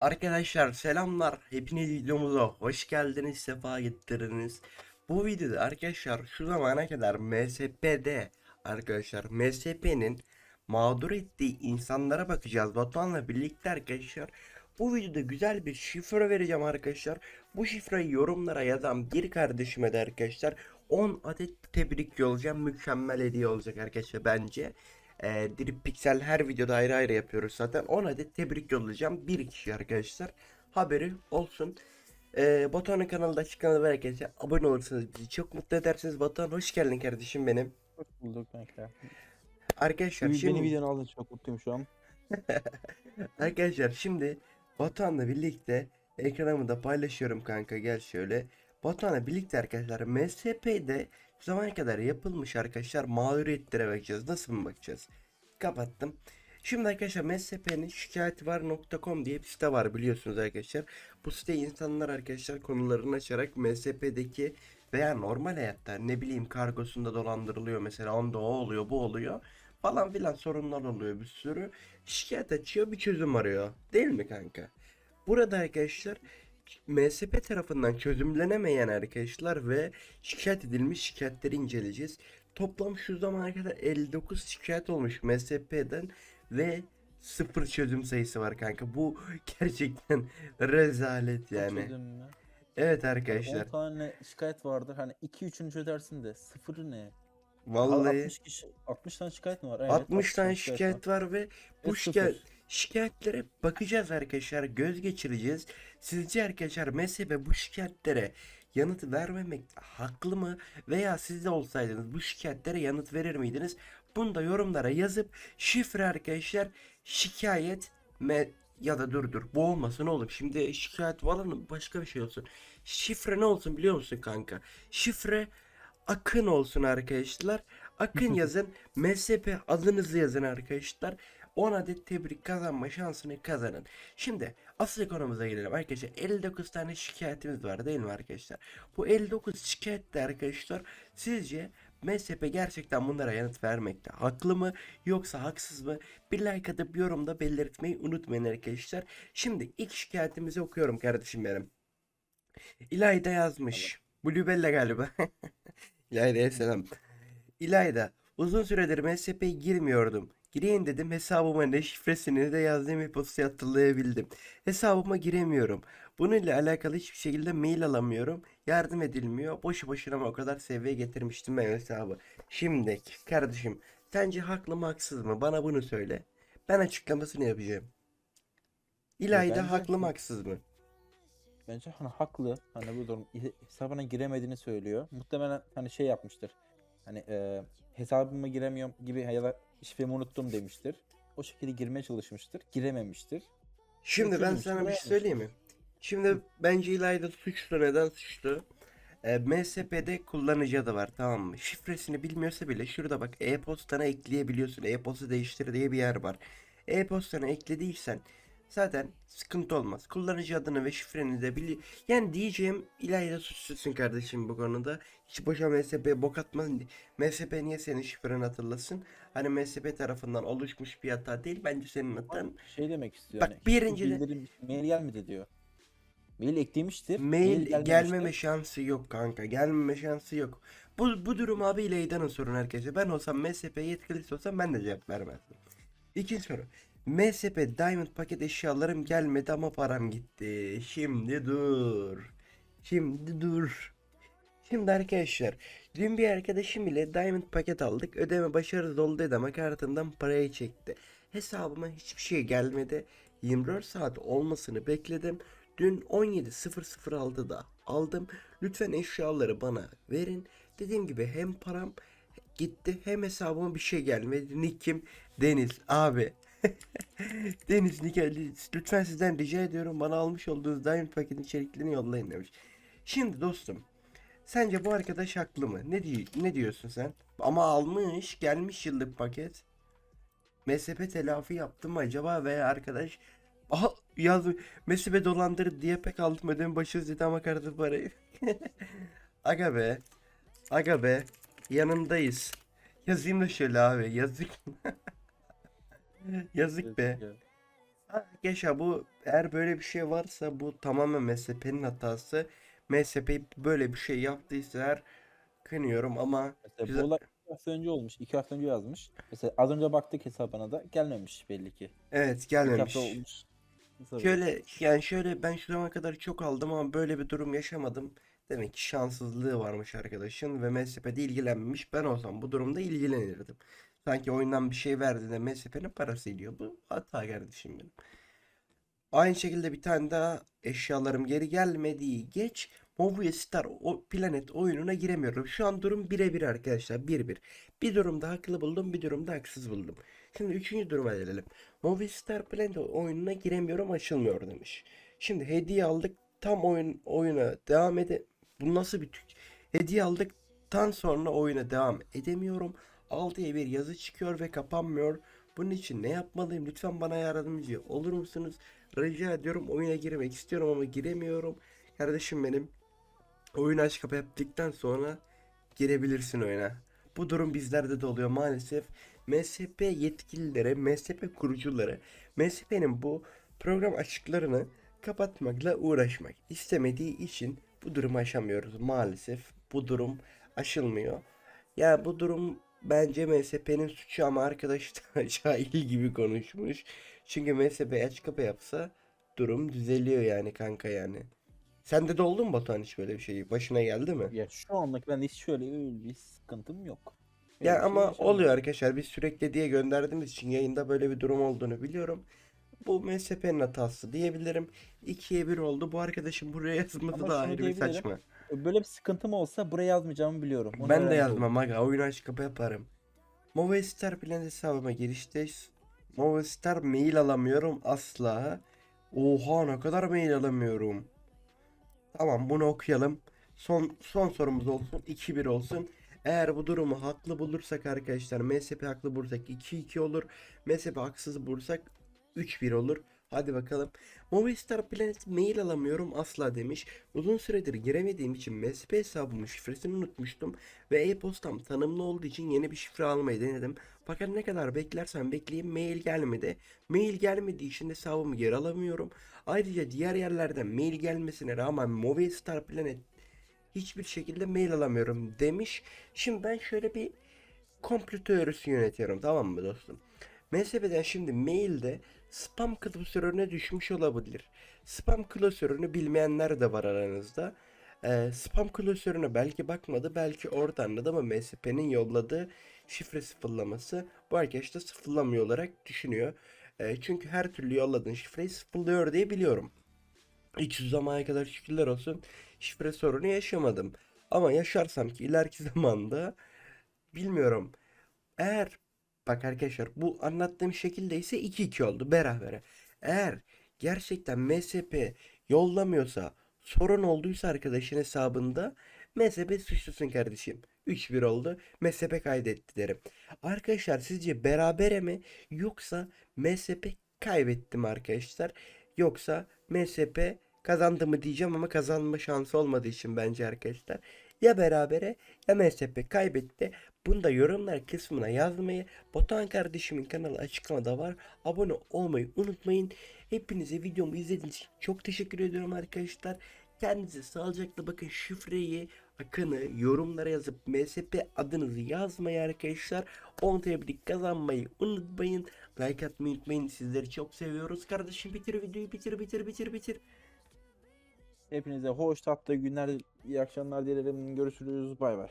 Arkadaşlar selamlar. Hepiniz videomuza hoş geldiniz, sefa getirdiniz. Bu videoda arkadaşlar şu zamana kadar MSP'de arkadaşlar MSP'nin mağdur ettiği insanlara bakacağız. Batuhan'la birlikte arkadaşlar. Bu videoda güzel bir şifre vereceğim arkadaşlar. Bu şifreyi yorumlara yazan bir kardeşime de arkadaşlar 10 adet tebrik yollayacağım. Mükemmel hediye olacak arkadaşlar bence. Ee, Drip Pixel her videoda ayrı ayrı yapıyoruz zaten. 10 adet tebrik yollayacağım. Bir kişi arkadaşlar. Haberi olsun. Ee, Batuhan'ın kanalında açıklamada var arkadaşlar. Abone olursanız bizi çok mutlu edersiniz. Batuhan hoş geldin kardeşim benim. Hoş bulduk kanka. Arkadaşlar Beni şimdi videonu aldın çok mutluyum şu an. arkadaşlar şimdi Batuhan'la birlikte ekranımı da paylaşıyorum kanka gel şöyle. Batuhan'la birlikte arkadaşlar MSP'de şu zamana kadar yapılmış arkadaşlar mağduriyetlere bakacağız. Nasıl mı bakacağız? Kapattım. Şimdi arkadaşlar MSP'nin şikayetvar.com diye bir site var biliyorsunuz arkadaşlar. Bu site insanlar arkadaşlar konularını açarak MSP'deki veya normal hayatta ne bileyim kargosunda dolandırılıyor mesela onda o oluyor bu oluyor falan filan sorunlar oluyor bir sürü. Şikayet açıyor bir çözüm arıyor değil mi kanka? Burada arkadaşlar MSP tarafından çözümlenemeyen arkadaşlar ve şikayet edilmiş şikayetleri inceleyeceğiz. Toplam şu zamana kadar 59 şikayet olmuş MSP'den ve sıfır çözüm sayısı var kanka. Bu gerçekten rezalet yani. Evet 10 arkadaşlar. tane şikayet vardır. Hani 2-3'ünü çözersin de sıfırı ne? Vallahi 60 kişi 60 tane şikayet mi var? Evet, 60 tane var. şikayet var ve bu Ve şikayet sıfır. Şikayetlere bakacağız arkadaşlar. Göz geçireceğiz. Sizce arkadaşlar mezhebe bu şikayetlere yanıt vermemek haklı mı? Veya siz de olsaydınız bu şikayetlere yanıt verir miydiniz? Bunu da yorumlara yazıp şifre arkadaşlar şikayet me ya da dur dur bu olmasın oğlum. Şimdi şikayet falan başka bir şey olsun. Şifre ne olsun biliyor musun kanka? Şifre Akın olsun arkadaşlar. Akın yazın. MSP adınızı yazın arkadaşlar. 10 adet tebrik kazanma şansını kazanın. Şimdi asıl konumuza gelelim arkadaşlar. 59 tane şikayetimiz var değil mi arkadaşlar? Bu 59 şikayette arkadaşlar sizce MSP gerçekten bunlara yanıt vermekte haklı mı yoksa haksız mı? Bir like atıp yorumda belirtmeyi unutmayın arkadaşlar. Şimdi ilk şikayetimizi okuyorum kardeşim benim. İlayda yazmış. Bluebella galiba. İlayda'ya selam. İlayda, uzun süredir MSP'ye girmiyordum. Gireyim dedim hesabıma ne şifresini de yazdığım e-postayı hatırlayabildim. Hesabıma giremiyorum. Bununla alakalı hiçbir şekilde mail alamıyorum. Yardım edilmiyor. Boşu boşuna o kadar seviyeye getirmiştim ben hesabı. Şimdi kardeşim sence haklı mı haksız mı? Bana bunu söyle. Ben açıklamasını yapacağım. İlayda bence haklı mı haksız mı? Bence hani haklı. Hani bu durum he- hesabına giremediğini söylüyor. Muhtemelen hani şey yapmıştır. Hani e, hesabıma giremiyorum gibi ya da şifremi unuttum demiştir. O şekilde girmeye çalışmıştır. Girememiştir. Şimdi ben sana bir şey söyleyeyim mi? Şimdi bence İlayda suçlu. Neden suçlu? E, MSP'de kullanıcı adı var tamam mı? Şifresini bilmiyorsa bile şurada bak e-postana ekleyebiliyorsun. E-posta değiştir diye bir yer var. E-postana eklediysen zaten sıkıntı olmaz. Kullanıcı adını ve şifreni de bili... Yani diyeceğim İlayda suçlusun kardeşim bu konuda. Hiç boşa MSP'ye bok atma. MSP niye senin şifreni hatırlasın? Hani MSP tarafından oluşmuş bir hata değil. Bence senin hatan Şey demek istiyor. Bak, hani, birinci de- mail gelmedi diyor. Mail eklemiştir. Mail gelmemiştir. gelmeme şansı yok kanka. Gelmeme şansı yok. Bu, bu durum abi İlayda'nın sorun arkadaşlar. Ben olsam MSP yetkilisi olsam ben de cevap vermezdim. İkinci soru. MSP Diamond paket eşyalarım gelmedi ama param gitti. Şimdi dur. Şimdi dur. Şimdi arkadaşlar dün bir arkadaşım ile Diamond paket aldık. Ödeme başarısız oldu dedi ama kartından parayı çekti. Hesabıma hiçbir şey gelmedi. 24 saat olmasını bekledim. Dün 17.006'da aldım. Lütfen eşyaları bana verin. Dediğim gibi hem param gitti hem hesabıma bir şey gelmedi. Nick'im Deniz abi. Deniz Nick lütfen sizden rica ediyorum bana almış olduğunuz Diamond paketin içeriklerini yollayın demiş. Şimdi dostum Sence bu arkadaş haklı mı? Ne diyor, ne diyorsun sen? Ama almış, gelmiş yıllık paket. MSP telafi yaptı mı acaba veya arkadaş Aha yaz MSP dolandırdı diye pek aldım ödeme başarısız dedi ama kartı parayı. Aga be. Aga be. Yanındayız. Yazayım da şöyle abi. Yazık. Yazık be. Ha, Geça bu Eğer böyle bir şey varsa bu tamamen MSP'nin hatası. MSP böyle bir şey yaptıysa eğer kınıyorum ama Mesela Güzel. bu olay iki hafta önce olmuş. iki hafta önce yazmış. Mesela az önce baktık hesabına da gelmemiş belli ki. evet İki gelmemiş. hafta olmuş. Şöyle yani şöyle ben şu zamana kadar çok aldım ama böyle bir durum yaşamadım. Demek ki şanssızlığı varmış arkadaşın ve MSP'de ilgilenmemiş. Ben olsam bu durumda ilgilenirdim. Sanki oyundan bir şey verdiğinde MSP'nin parası ediyor. Bu hata kardeşim benim. Aynı şekilde bir tane daha eşyalarım geri gelmediği geç. Movie Star o Planet oyununa giremiyorum. Şu an durum birebir arkadaşlar. 1-1. Bir durumda haklı buldum, bir durumda haksız buldum. Şimdi üçüncü duruma gelelim. Movie Star Planet oyununa giremiyorum, açılmıyor demiş. Şimdi hediye aldık, tam oyun oyuna devam ede... Bu nasıl bir tük? Hediye aldıktan sonra oyuna devam edemiyorum. 6 diye bir yazı çıkıyor ve kapanmıyor. Bunun için ne yapmalıyım? Lütfen bana yardımcı olur musunuz? Rica ediyorum oyuna girmek istiyorum ama giremiyorum. Kardeşim benim oyun aç kapa yaptıktan sonra girebilirsin oyuna. Bu durum bizlerde de oluyor maalesef. MSP yetkililere, MSP kurucuları, MSP'nin bu program açıklarını kapatmakla uğraşmak istemediği için bu durumu aşamıyoruz maalesef. Bu durum aşılmıyor. Ya bu durum bence MSP'nin suçu ama arkadaş da cahil gibi konuşmuş. Çünkü MSP aç kapa yapsa durum düzeliyor yani kanka yani. Sende de oldu mu Batuhan hiç böyle bir şey? Başına geldi mi? Ya şu anlık ben hiç şöyle öyle bir sıkıntım yok. Öyle Ya şey ama yaşamadım. oluyor arkadaşlar. Biz sürekli diye gönderdiğimiz için yayında böyle bir durum olduğunu biliyorum. Bu MSP'nin hatası diyebilirim. 2'ye 1 oldu. Bu arkadaşın buraya yazması Ama da ayrı bir saçma. Böyle bir sıkıntım olsa buraya yazmayacağımı biliyorum. Onu Ben de yazmam aga. Oyun aç kapı yaparım. Movistar Plan hesabıma girişteyiz. Movistar mail alamıyorum asla. Oha ne kadar mail alamıyorum. Tamam bunu okuyalım. Son son sorumuz olsun. 2-1 olsun. Eğer bu durumu haklı bulursak arkadaşlar MSP haklı bulursak 2-2 olur. MSP haksız bulursak 3-1 olur. Hadi bakalım. Movistar Planet mail alamıyorum asla demiş. Uzun süredir giremediğim için MSP hesabımın şifresini unutmuştum. Ve e-postam tanımlı olduğu için yeni bir şifre almayı denedim. Fakat ne kadar beklersem bekleyeyim mail gelmedi. Mail gelmediği için hesabımı geri alamıyorum. Ayrıca diğer yerlerden mail gelmesine rağmen Movistar Planet hiçbir şekilde mail alamıyorum demiş. Şimdi ben şöyle bir komplo teorisi yönetiyorum tamam mı dostum? MSP'den şimdi mailde spam klasörüne düşmüş olabilir. Spam klasörünü bilmeyenler de var aranızda. Ee, spam klasörüne belki bakmadı belki orada anladı ama MSP'nin yolladığı şifre sıfırlaması bu arkadaş da sıfırlamıyor olarak düşünüyor. Ee, çünkü her türlü yolladığın şifreyi sıfırlıyor diye biliyorum. Hiç zamana kadar şükürler olsun şifre sorunu yaşamadım. Ama yaşarsam ki ileriki zamanda bilmiyorum. Eğer bak arkadaşlar bu anlattığım şekilde ise 2-2 oldu berabere. Eğer gerçekten MSP yollamıyorsa sorun olduysa arkadaşın hesabında MSP suçlusun kardeşim. 3-1 oldu. MSP kaydetti derim. Arkadaşlar sizce berabere mi yoksa MSP kaybetti mi arkadaşlar? Yoksa MSP kazandı mı diyeceğim ama kazanma şansı olmadığı için bence arkadaşlar. Ya berabere ya MSP kaybetti. Bunu da yorumlar kısmına yazmayı. Botan kardeşimin kanalı açıklamada var. Abone olmayı unutmayın. Hepinize videomu izlediğiniz için çok teşekkür ediyorum arkadaşlar. Kendinize sağlıcakla bakın şifreyi Akın'ı yorumlara yazıp MSP adınızı yazmayı arkadaşlar. 10 tebrik kazanmayı unutmayın. Like atmayı unutmayın. Sizleri çok seviyoruz. Kardeşim bitir videoyu bitir bitir bitir bitir. Hepinize hoş tatlı günler, iyi akşamlar dilerim. Görüşürüz. Bay bay.